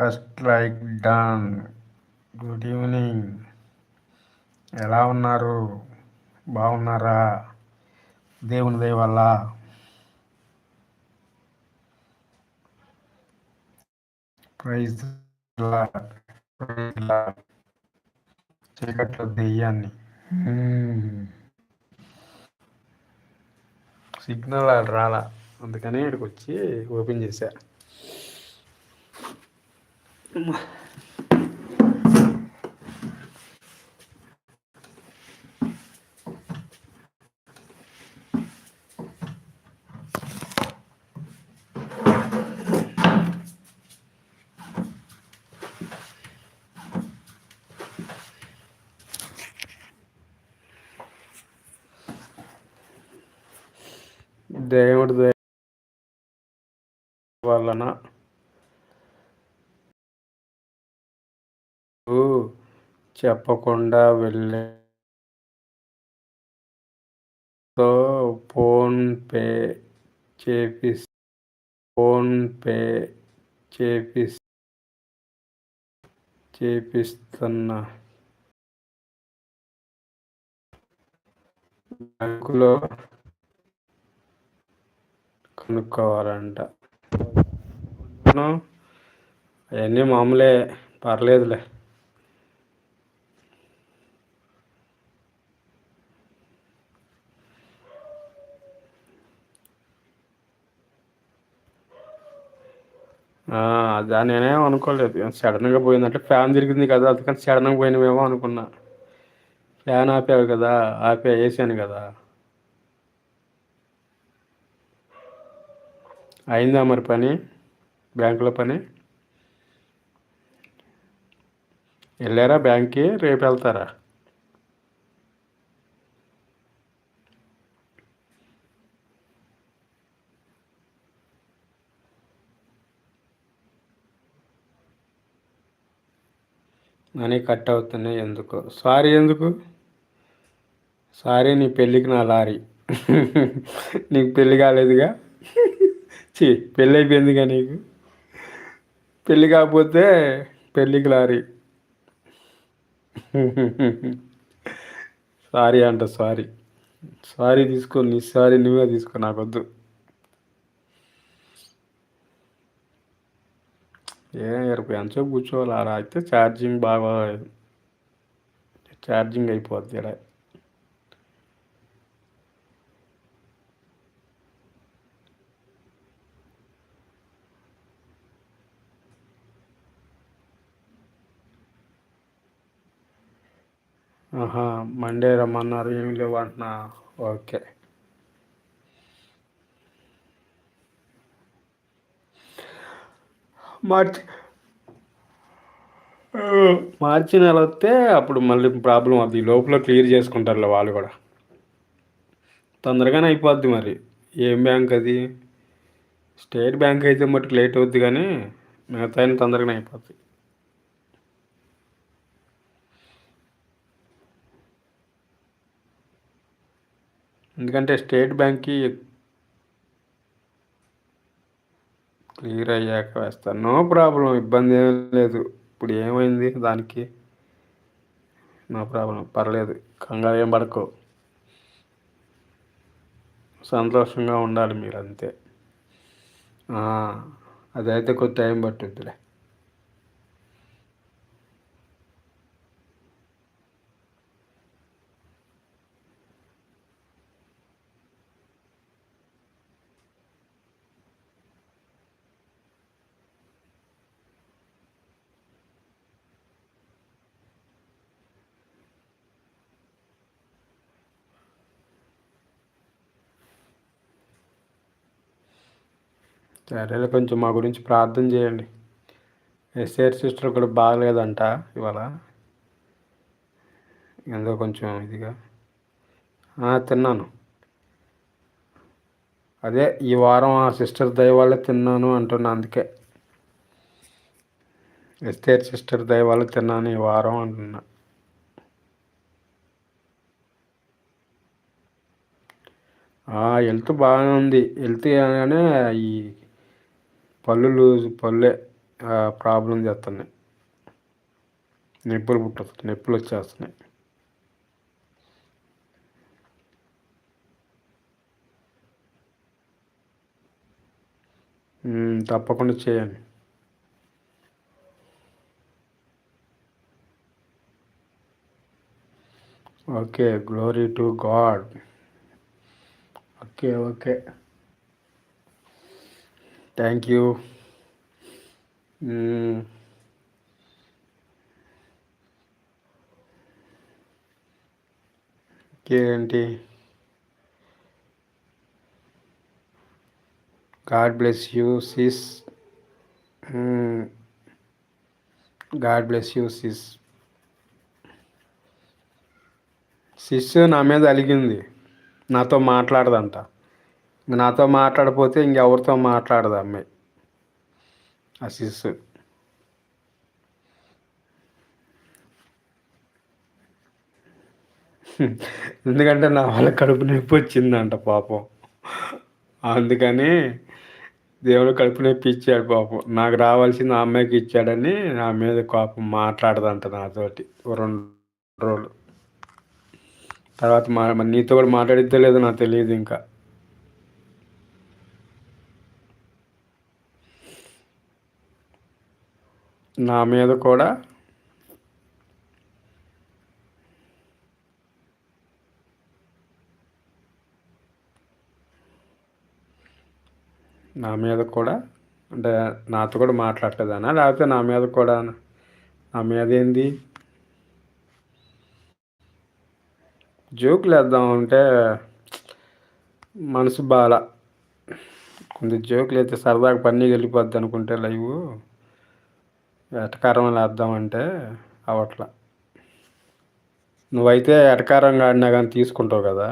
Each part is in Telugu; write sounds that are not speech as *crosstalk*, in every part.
First like done good evening ఎలా ఉన్నారు? బాగున్నారా? దేవుని దయవల్ల ప్రైజ్ చీకట్లో దెయ్యాన్ని. Hmm. సిగ్నల్ రాలా. అందుకని ఇక్కడికి వచ్చి ఓపెన్ చేశా. దేవుడి చెప్పకుండా వెళ్ళే ఫోన్పే చేపి ఫోన్పే చేపి చేపిస్తున్నా బ్యాంకులో కనుక్కోవాలంట. అవన్నీ మామూలే పర్లేదులే. దాని నేనేం అనుకోలేదు. సడన్గా పోయిందంటే ఫ్యాన్ తిరిగింది కదా అందుకని సడన్గా పోయినవేమో అనుకున్నా. ఫ్యాన్ ఆపావు కదా ఆపే వేసాను కదా. అయిందా మరి పని? బ్యాంకులో పని? వెళ్ళారా బ్యాంక్కి? రేపు వెళ్తారా? మనీ కట్ అవుతున్నాయి ఎందుకు. సారీ ఎందుకు? సారీ నీ పెళ్ళికి నా లారీ. *laughs* నీకు పెళ్ళి కాలేదుగా? *laughs* చీ పెళ్ళి అయిపోయిందిగా నీకు? పెళ్ళి కాకపోతే పెళ్ళికి లారీ. *laughs* సారీ అంట సారీ. సారీ తీసుకో నీ సారీ నువ్వే తీసుకో నాకొద్దు. ఏ ఇరవై ఎంతసేపు కూర్చోవాలి? అలా అయితే ఛార్జింగ్ బాగా ఛార్జింగ్ అయిపోద్ది ఇలా ఆహా మండే రమ్మన్నారు. ఏమి లేవు అంటున్నా. ఓకే. మార్చి. మార్చి నెల వస్తే అప్పుడు మళ్ళీ ప్రాబ్లం అది లోపల క్లియర్ చేసుకుంటారులే వాళ్ళు కూడా. తొందరగానే అయిపోద్ది మరి. ఏం బ్యాంక్ అది? స్టేట్ బ్యాంక్ అయితే మటుకు లేట్ అవుద్ది కానీ మిగతా తొందరగానే అయిపోద్ది. ఎందుకంటే స్టేట్ బ్యాంక్కి క్లియర్ అయ్యాక వేస్తాను నో ప్రాబ్లం ఇబ్బంది ఏం లేదు. ఇప్పుడు ఏమైంది దానికి? నో ప్రాబ్లం పర్లేదు. కంగారు ఏం పడకో. సంతోషంగా ఉండాలి మీరు అంతే అదైతే కొద్ది టైం పట్టుద్దిలే. సరేలే కొంచెం మా గురించి ప్రార్థన చేయండి. ఎస్ఆర్ సిస్టర్ కూడా బాగలేదంట ఇవాళ. ఎందుకో కొంచెం ఇదిగా. తిన్నాను. అదే ఈ వారం ఆ సిస్టర్ దయవాళ్ళే తిన్నాను అంటున్నా అందుకే. ఎస్టేర్ సిస్టర్ దయ తిన్నాను ఈ వారం అంటున్నా. హెల్త్ బాగానే ఉంది. హెల్త్ అనగానే ఈ పళ్ళు లూజ్ పళ్ళే ప్రాబ్లం చేస్తున్నాయి. నొప్పులు పుట్టుతుంది నొప్పులు వచ్చేస్తున్నాయి. తప్పకుండా చేయండి. Okay glory to God okay okay. Thank you ఏంటి God bless you sis God bless you sis sis నా మీద అలిగింది. నాతో మాట్లాడదంట. నాతో మాట్లాడపోతే ఇంకెవరితో మాట్లాడదు అమ్మాయి ఆ ఎందుకంటే నా వాళ్ళ కడుపు నొప్పి వచ్చిందంట పాపం. అందుకని దేవుడు కడుపు నొప్పి ఇచ్చాడు పాపం. నాకు రావాల్సింది ఆ అమ్మాయికి ఇచ్చాడని నా మీద కోపం మాట్లాడదంట నాతోటి. రెండు రోజులు. తర్వాత మా నీతో కూడా మాట్లాడిద్దో లేదో నాకు తెలియదు ఇంకా. నా మీద కూడా నా మీద కూడా అంటే నాతో కూడా మాట్లాడలేదనా లేకపోతే నా మీద కూడా నా మీద ఏంది? జోకులు వేద్దాం అంటే మనసు బాల. కొంచెం జోకులు అయితే సరదాగా పన్నీ వెళ్ళిపోద్ది అనుకుంటే లైవ్. ఎటకారం వేద్దామంటే అవట్ల నువ్వైతే ఎటకారంగా ఆడినా కానీ తీసుకుంటావు కదా.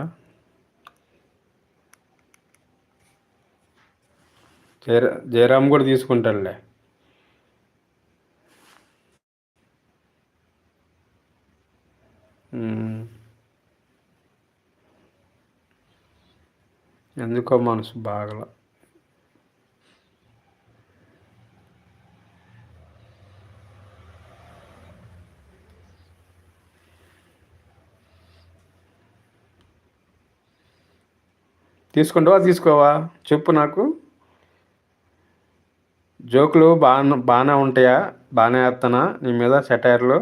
జయరా జయరామ్ కూడా తీసుకుంటాడులే. ఎందుకో మనసు బాగల. తీసుకుంటావా తీసుకోవా? చెప్పు నాకు. జోకులు బాగా బాగానే ఉంటాయా? బాగానే వేస్తానా నీ మీద సెటైర్లు?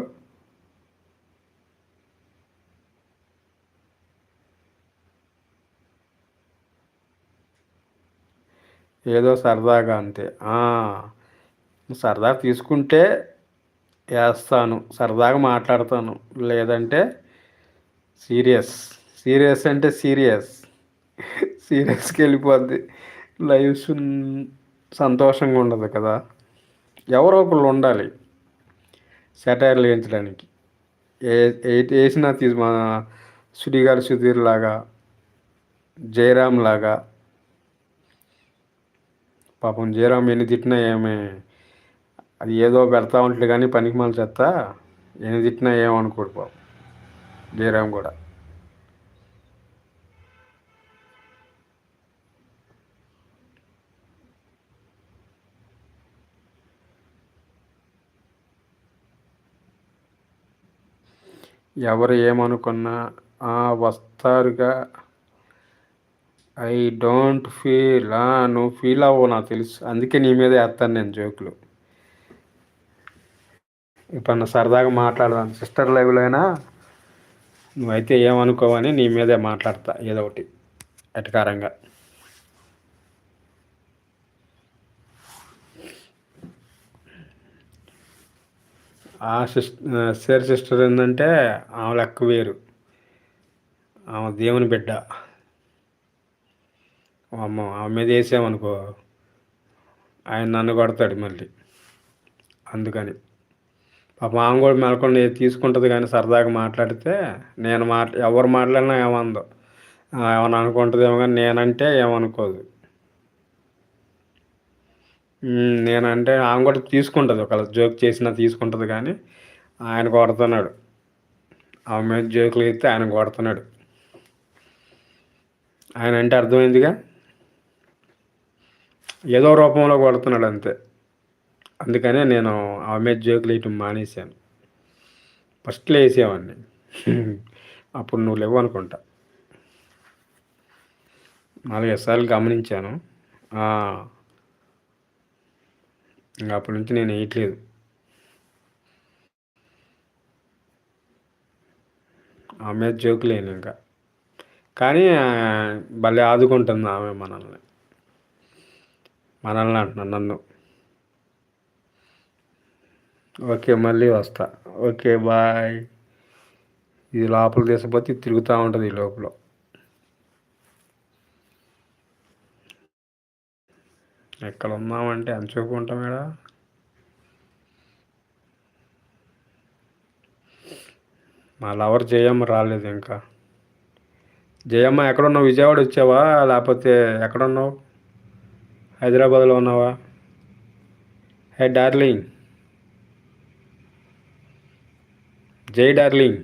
ఏదో సరదాగా అంతే. సరదా తీసుకుంటే వేస్తాను సరదాగా మాట్లాడతాను. లేదంటే సీరియస్. సీరియస్ అంటే సీరియస్. సీరియస్కి వెళ్ళిపోద్ది. లైవ్ సంతోషంగా ఉండదు కదా. ఎవరో ఒకళ్ళు ఉండాలి. సెటైర్లు వేయించడానికి. ఏ వేసినా తీసు మా సుడిగారి సుధీర్ లాగా జయరామ్ లాగా పాపం జయరామ్ ఎన్ని తిట్టినా ఏమి అది ఏదో పెడతా ఉంటుంది కానీ పనికి మళ్ళీ చెత్త ఎన్ని తిట్టినా ఏమనుకోడు పాపం. జయరామ్ కూడా. ఎవరు ఏమనుకున్నా వస్తారుగా. ఐ డోంట్ ఫీల్ నువ్వు ఫీల్ అవ్వవు నాకు తెలుసు. అందుకే నీ మీద వేస్తాను నేను జోకులు. ఇప్పుడు సరదాగా మాట్లాడదాను సిస్టర్ లైవ్లో అయినా నువ్వైతే ఏమనుకోవని నీ మీదే మాట్లాడతా. ఏదో ఒకటి ఎటకారంగా. ఆ సిస్టర్ సిస్టర్ ఏంటంటే ఆమె లెక్క వేరు. ఆమె దేవుని బిడ్డ. అమ్మ ఆమె మీద వేసామనుకో ఆయన నన్ను కొడతాడు మళ్ళీ. అందుకని. పాప ఆమె కూడా మెలకొని తీసుకుంటుంది కానీ సరదాగా మాట్లాడితే నేను మాట్లా ఎవరు మాట్లాడినా ఏమందో. ఏమన్నా అనుకుంటుందేమో కానీ నేనంటే ఏమనుకోదు. నేనంటే ఆమె కూడా తీసుకుంటుంది. ఒకవేళ జోక్ చేసినా తీసుకుంటుంది కానీ ఆయన కొడుతున్నాడు. ఆమె మీద జోకులు అయితే ఆయన కొడుతున్నాడు. ఆయన అంటే అర్థమైందిగా? ఏదో రూపంలో కొడుతున్నాడు అంతే. అందుకనే నేను ఆమె మీద జోకులు వేయటం మానేశాను. ఫస్ట్లో వేసేవాడిని. అప్పుడు నువ్వు లేవు అనుకుంటా. నాలుగైదు సార్లు గమనించాను. ఇంకా అప్పటి నుంచి నేను వేయట్లేదు. ఆమె జోకులేను ఇంకా. కానీ భలే ఆదుకుంటుంది ఆమె మనల్ని. మనల్ని అంటున్నాను నన్ను. ఓకే మళ్ళీ వస్తా. Okay bye. ఇది లోపల తీసపోతే తిరుగుతూ ఉంటుంది ఈ లోపల. ఎక్కడ ఉన్నామంటే ఎంత ఉంటాం ఇక్కడ మా లవర్ జయమ్మ రాలేదు ఇంకా. జయమ్మ ఎక్కడున్నావు? విజయవాడ వచ్చావా? లేకపోతే ఎక్కడున్నావు? హైదరాబాద్లో ఉన్నావా? హే డార్లింగ్ జై darling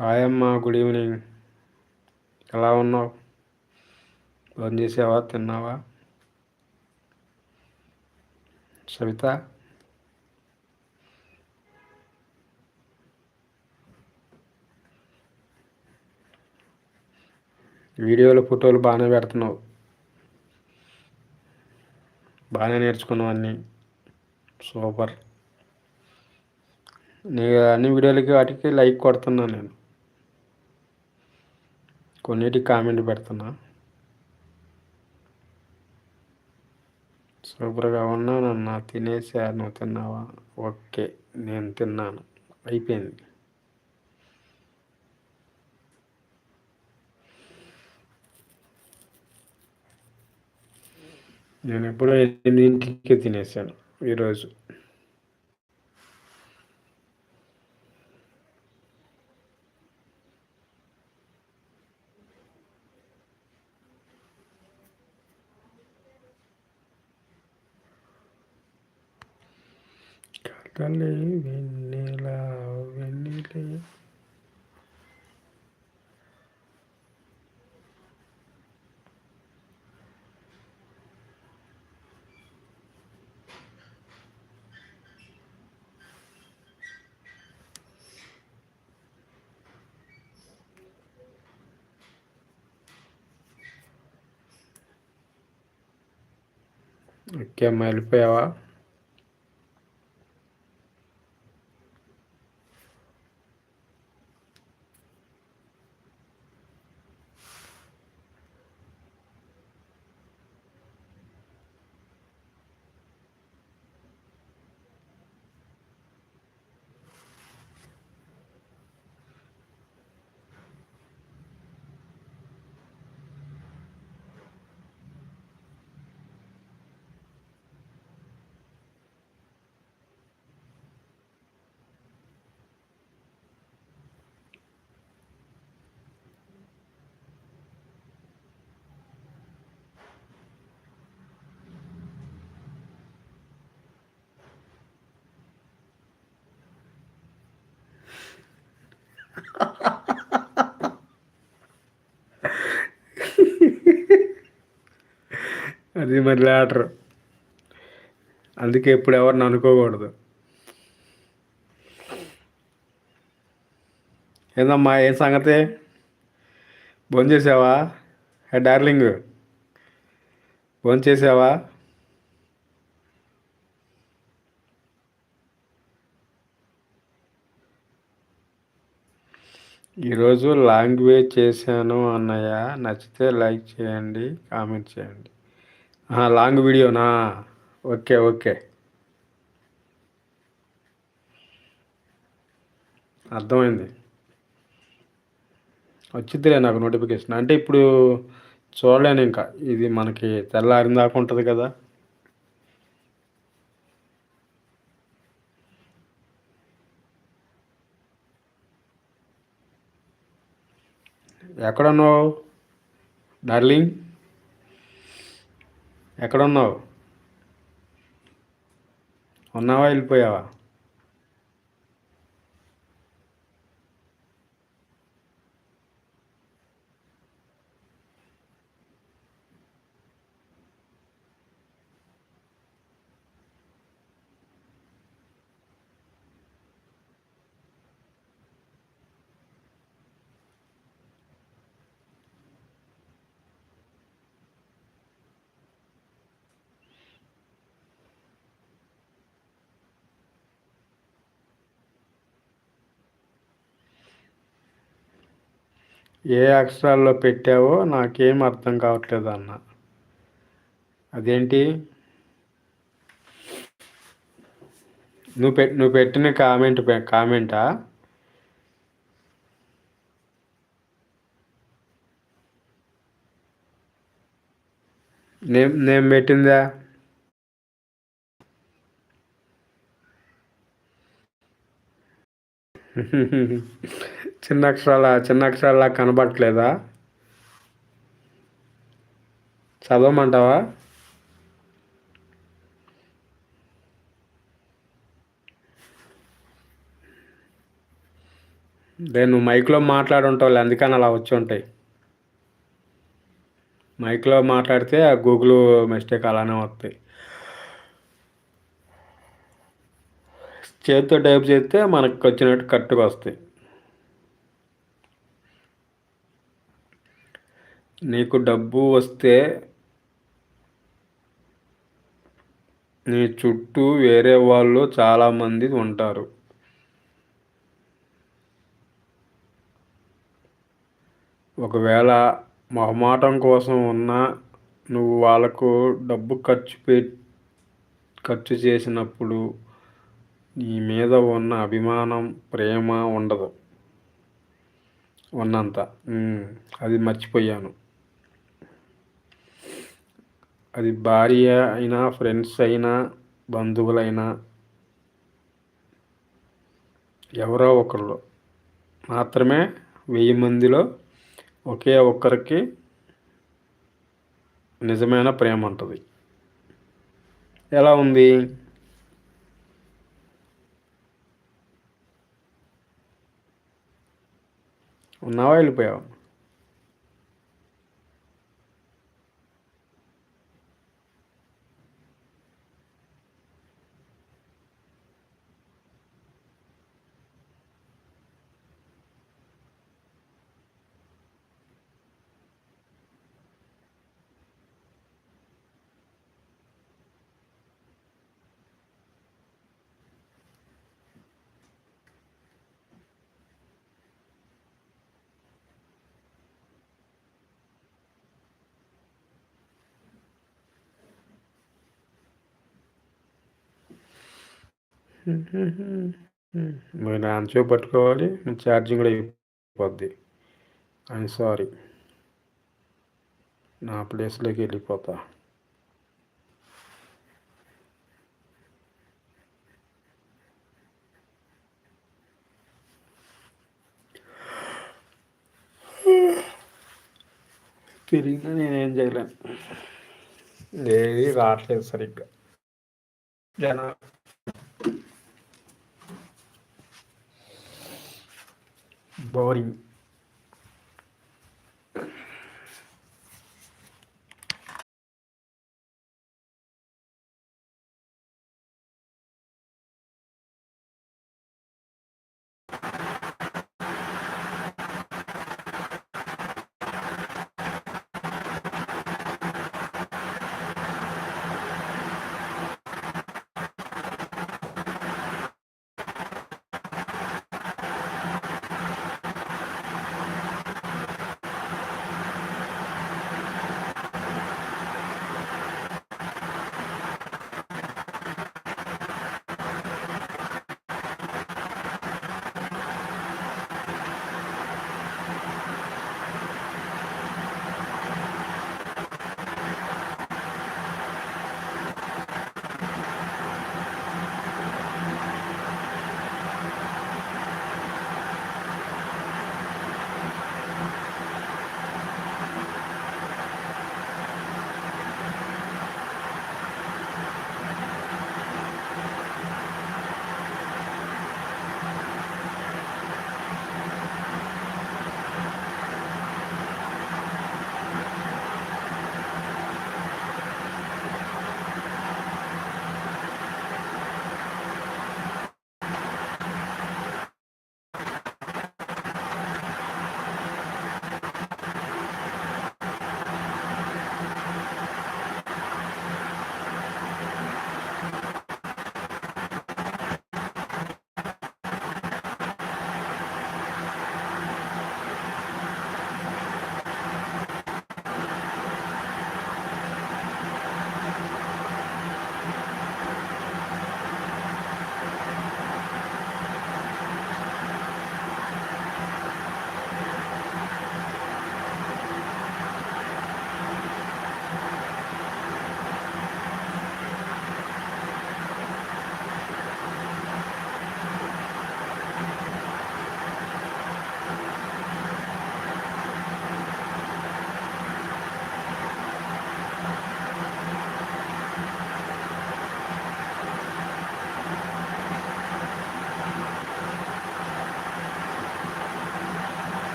Hi అమ్మా గుడ్ ఈవినింగ్ ఎలా ఉన్నావు? ఫోన్ చేసావా? తిన్నావా? సవిత? వీడియోలు ఫోటోలు బాగానే పెడుతున్నావు. బాగానే నేర్చుకున్నావు అన్నీ. సూపర్. నీ అన్ని వీడియోలకి వాటికి లైక్ కొడుతున్నాను నేను. కొన్నిటికి కామెంట్ పెడుతున్నా. సూపర్గా ఉన్నానన్నా తినేసా నువ్వు తిన్నావా? ఓకే నేను తిన్నాను. అయిపోయింది. నేను ఎప్పుడో ఎనిమిదింటికి తినేసాను ఈరోజు. తల్లి వెన్నెల వెన్నెలే. ఓకే అమ్మా వెళ్ళిపోయావా? అది మరి ల్యాటర్. అందుకే ఎప్పుడు ఎవరిని అనుకోకూడదు. ఏందమ్మా ఏం సంగతి? భోజనం చేసావా? Hey darling. భోజనం చేసావా? ఈరోజు లాంగ్వేజ్ చేశాను అన్నయ్య. నచ్చితే లైక్ చేయండి కామెంట్ చేయండి. లాంగ్ వీడియోనా? Okay okay. అర్థమైంది. వచ్చిద్దిలే నాకు నోటిఫికేషన్. అంటే ఇప్పుడు చూడలేను ఇంకా. ఇది మనకి తెల్లారిన దాకా ఉంటుంది కదా. ఎక్కడున్నావు? డార్లింగ్? ఎక్కడున్నావు? ఉన్నావా వెళ్ళిపోయావా? ఏ అక్షరాల్లో పెట్టావో నాకేం అర్థం కావట్లేదు అన్న. అదేంటి? నువ్వు పె నువ్వు పెట్టిన కామెంట్ కామెంటా? నేను నేను పెట్టిందా? *laughs* చిన్న అక్షరాల చిన్న అక్షరాల కనబడట్లేదా? చదవమంటావా? నేను మైక్లో మాట్లాడుంటావు అందుకని అలా వచ్చి ఉంటాయి మైక్లో మాట్లాడితే ఆ గూగుల్ మిస్టేక్ అలానే వస్తాయి. చేతితో టైప్ చేస్తే మనకు వచ్చినట్టు కరెక్ట్గా వస్తాయి. నీకు డబ్బు వస్తే నీ చుట్టూ వేరే వాళ్ళు చాలామంది ఉంటారు. ఒకవేళ మొహమాటం కోసం ఉన్నా నువ్వు వాళ్ళకు డబ్బు ఖర్చు పె ఖర్చు చేసినప్పుడు నీ మీద ఉన్న అభిమానం ప్రేమ ఉండదు. ఉన్నంత. అది మర్చిపోయాను. అది భార్య అయినా ఫ్రెండ్స్ అయినా బంధువులైనా ఎవరో ఒకళ్ళు మాత్రమే వెయ్యి మందిలో ఒకే ఒక్కరికి నిజమైన ప్రేమ ఉంటుంది. ఎలా ఉంది? ఉన్నావా? వెళ్ళిపోయావా? మరి నా అంచో పట్టుకోవాలి ఛార్జింగ్ కూడా అయిపోద్ది. ఐ సారీ నా ప్లేస్లోకి వెళ్ళిపోతా. తిరిగినా నేనేం చేయలేను. ఏది రావట్లేదు సరిగ్గా. జనా Boring.